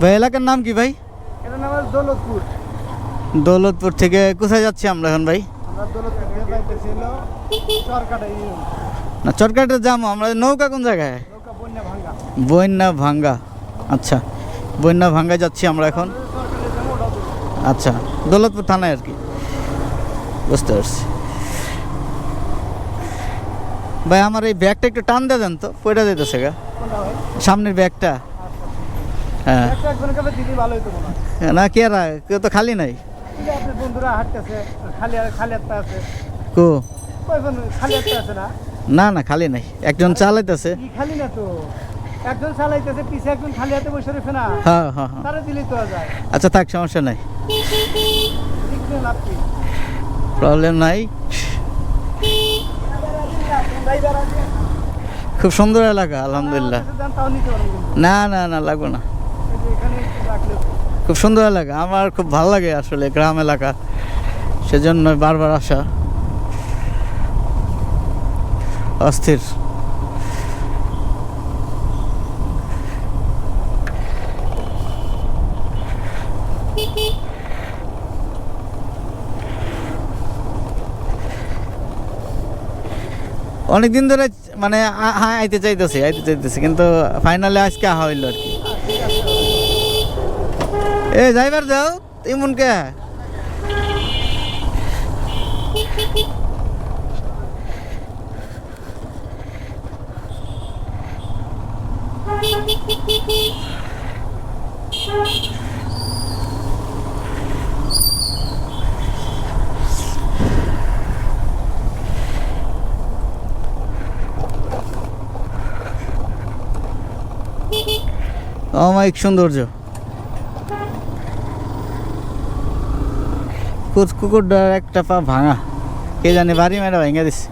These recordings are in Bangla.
ভাই এলাকার নাম কি ভাই? এটা নাম হলো দৌলতপুর। দৌলতপুর থেকে কোথায় যাচ্ছি আমরা এখন ভাই? না চটকাটে যাব আমরা নৌকা কোন জায়গায়? নৌকা বন্যা ভাঙ্গা। আচ্ছা। বন্যা ভাঙ্গা যাচ্ছি আমরা এখন। আচ্ছা দৌলতপুর থানায় আর কি। বুঝতে পারছি। ভাই আমার এই ব্যাগটা একটু টান দিয়ে দেন তো পয়টা যেতেছে গা। সামনের ব্যাগটা। হ্যাঁ। হয়। না কে রা কেউ তো খালি নাই। বন্ধুরা হাঁটতেছে খালি খালি একটা আছে। কো? খালি একটা আছে না? না না খালি নাই। একজন চালাইতেছে। খালি না তো? একজন চালাইতেছে পিছে একজন খালি হাতে বসে রেখে না? হ্যাঁ হ্যাঁ তারা দিলেই তো যায়। আচ্ছা থাক সমস্যা নাই। প্রবলেম নাই খুব সুন্দর এলাকা আলহামদুলিল্লাহ। না না না লাগবে না। খুব সুন্দর এলাকা। আমার খুব ভালো লাগে আসলে গ্রাম এলাকা। সেজন্য বারবার আসা। অস্থির। অনেক দিন ধরে মানে হ্যাঁ আইতে চাইতেছি আইতে চাইতেছি, কিন্তু ফাইনালে আজকে আহা হইল আর কি। এ যাইবার যাও ইমন কে? অমায়িক সৌন্দর্য। কুকুরটার একটা পা ভাঙা। কে জানে বাড়ি মেরা ভেঙে দিছে।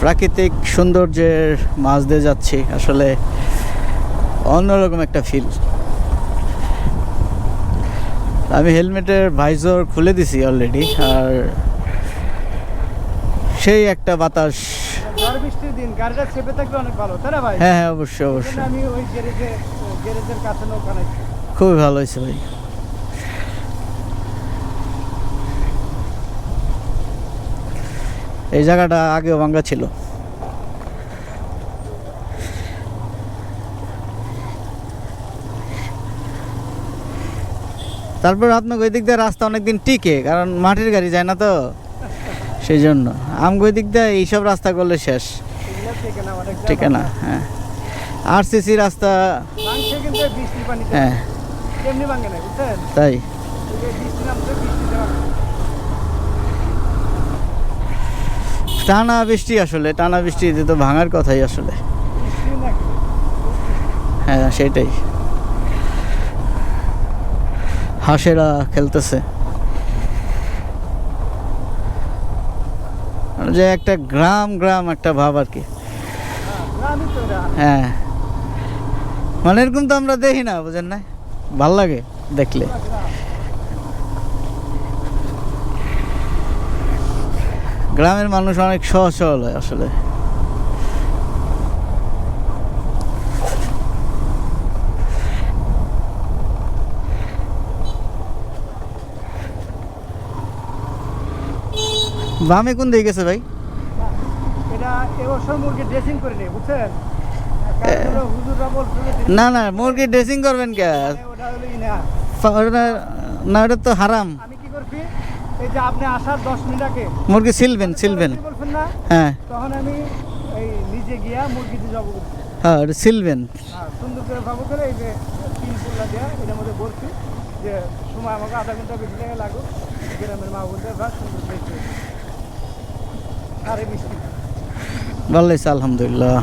প্রাকৃতিক সৌন্দর্যের মাছ দিয়ে যাচ্ছি। আসলে অন্যরকম একটা ফিল আমি হেলমেটের ভাইজর খুলে দিছি অলরেডি আর সেই একটা বাতাস। বৃষ্টির দিন গাড়িটা চেপে থাকলে অনেক ভালো তাই না ভাই? হ্যাঁ হ্যাঁ অবশ্যই অবশ্যই। আমি ওই গ্যারেজে গ্যারেজের কাছে নৌকা খুবই ভালো হয়েছে ভাই। এই জায়গাটা আগেও ভাঙ্গা ছিল। তারপর আপনার ওই দিক দিয়ে রাস্তা অনেকদিন টিকে কারণ মাটির গাড়ি যায় না তো। সেই জন্য আমগো ওই দিক দিয়ে এইসব রাস্তা করলে শেষ। ঠিক না হ্যাঁ। আর সিসি রাস্তা হ্যাঁ। তাই। টানা বৃষ্টি আসলে টানা বৃষ্টিতে তো ভাঙার কথাই আসলে। হ্যাঁ সেটাই। হাঁসেরা খেলতেছে। মানে যে একটা গ্রাম গ্রাম একটা ভাব আর কি। হ্যাঁ, মানে এরকম তো আমরা দেখি না বুঝেন না ভালো লাগে দেখলে। গ্রামের মানুষ অনেক সহজ সরল হয় আসলে। বামে কোন দিকে গেছে ভাই? এটা এবছর মুরগি ড্রেসিং করে নেই বুঝছেন? না না মুরগি ড্রেসিং করবেন কে? না ওটা তো হারাম। আমি কি করছি এই যে আপনি আসার দশ মিনিট আগে মুরগি সিলবেন সিলবেন। না? হ্যাঁ। তখন আমি এই নিজে গিয়া হ্যাঁ ওটা সিলবেন। সুন্দর করে ভাবো করে এই যে তিন এটার মধ্যে বলছি যে সময় আমাকে আধা ঘণ্টা বেশি টাকা লাগুক। গ্রামের মা বলতে সুন্দর ভালো হয়েছে আলহামদুলিল্লাহ।